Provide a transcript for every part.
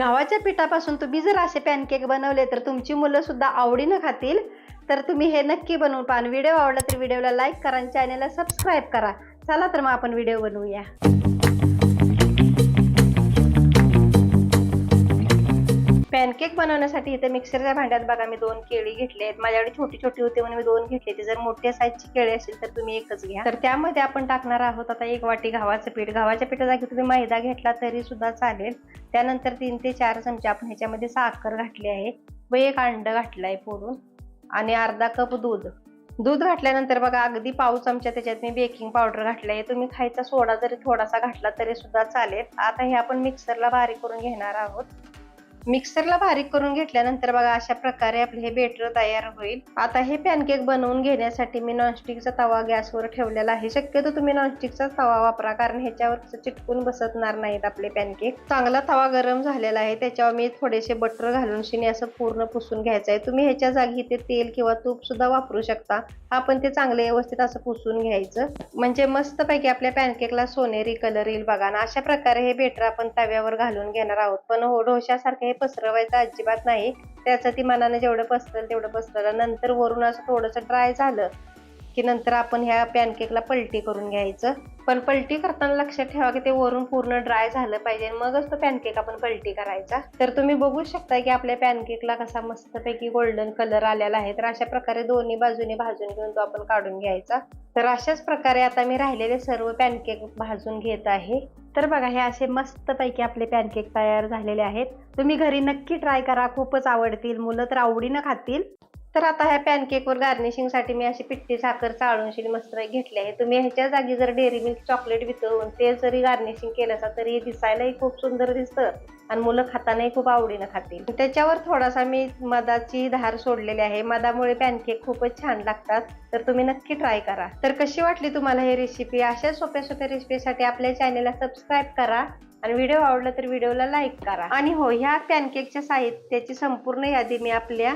गव्हाच्या पिठापासून तुम्ही जर असे पॅनकेक बनवले तर तुमची मुलं सुद्धा आवडीनं खातील. तर तुम्ही हे नक्की बनवून पान व्हिडिओ आवडला तर व्हिडिओला लाईक करा आणि चॅनलला सबस्क्राईब करा. चला तर मग आपण व्हिडिओ बनवूया. पॅनकेक बनवण्यासाठी इथे मिक्सरच्या भांड्यात बघा मी दोन केळी घेतली आहेत. माझ्याकडे छोटी छोटी होती म्हणून मी दोन घेतली ती जर मोठ्या साईजची केळी असेल तर तुम्ही एकच घ्या. तर त्यामध्ये आपण टाकणार आहोत आता एक वाटी गव्हाचं पीठ. गव्हाच्या पिठा जागी तुम्ही मैदा घेतला तरी सुद्धा चालेल. त्यानंतर तीन ते चार चमचे आपण ह्याच्यामध्ये साखर घातली आहे. व एक अंड घातलं आहे फोडून. आणि अर्धा कप दूध. दूध घातल्यानंतर बघा अगदी पाव चमचा त्याच्यात मी बेकिंग पावडर घातलं आहे तुम्ही खायचा सोडा जरी थोडासा घातला तरी सुद्धा चालेल. आता हे आपण मिक्सरला बारीक करून घेणार आहोत. मिक्सरला बारीक करून घेतल्यानंतर बघा अशा प्रकारे आपले हे बेटर तयार होईल. आता हे पॅनकेक बनवून घेण्यासाठी मी नॉनस्टिकचा तवा गॅसवर ठेवलेला आहे. शक्यतो तुम्ही नॉनस्टिकचा तवा वापरा कारण ह्याच्यावर चिटकून बसतणार नाहीत आपले पॅनकेक चांगला तवा गरम झालेला आहे त्याच्यावर मी थोडेसे बटर घालून शिणी असं पूर्ण पुसून घ्यायचं आहे. तुम्ही ह्याच्या जागी ते तेल किंवा तूप सुद्धा वापरू शकता. आपण ते चांगले व्यवस्थित असं पुसून घ्यायचं. म्हणजे मस्तपैकी आपल्या पॅनकेकला सोनेरी कलर येईल बघा. ना अशा प्रकारे हे बेटर आपण तव्यावर घालून घेणार आहोत. पण हो डोशासारखं हे पसरवायचं अजिबात नाही. त्याचं ती जेवढं पसरल तेवढं पसरलं. नंतर वरून असं थोडंसं ड्राय झालं. की नंतर आपण ह्या पॅनकेकला पलटी करून घ्यायचं. पण पलटी करताना लक्षात ठेवा की ते वरून पूर्ण ड्राय झालं पाहिजे. मगच तो पॅनकेक आपण पलटी करायचा. तर तुम्ही बघू शकता की आपल्या पॅनकेकला कसा मस्तपैकी गोल्डन कलर आलेला आहे. तर अशा प्रकारे दोन्ही बाजूने भाजून घेऊन तो आपण काढून घ्यायचा. तर अशाच प्रकारे आता मी राहिलेले सर्व पॅनकेक भाजून घेत आहे. तर बघा हे असे मस्तपैकी आपले पॅनकेक तयार झालेले आहेत. तुम्ही घरी नक्की ट्राय करा. खूपच आवडतील. मुलं तर आवडीनं खातील. तर आता ह्या पॅनकेकवर गार्निशिंगसाठी मी अशी पिठ्ठी साखर चाळून मस्त घेतली आहे. तुम्ही ह्याच्या जागी जर डेअरी मिल्क चॉकलेट वितळून ते जरी गार्निशिंग केलं असा तरी दिसायलाही खूप सुंदर दिसतं आणि मुलं खातानाही खूप आवडीनं खातील. त्याच्यावर थोडासा मी मधाची धार सोडलेली आहे. मधामुळे पॅनकेक खूपच छान लागतात. तर तुम्ही नक्की ट्राय करा. तर कशी वाटली तुम्हाला ही रेसिपी अशा सोप्या सोप्या रेसिपीसाठी आपल्या चॅनेलला सबस्क्राईब करा आणि व्हिडिओ आवडला तर व्हिडिओला लाईक करा. आणि हो ह्या पॅनकेकच्या साहित्याची संपूर्ण यादी मी आपल्या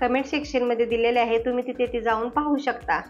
कमेंट सेक्शनमध्ये दिलेले आहे. तुम्ही तिथे ती जाऊन पाहू शकता.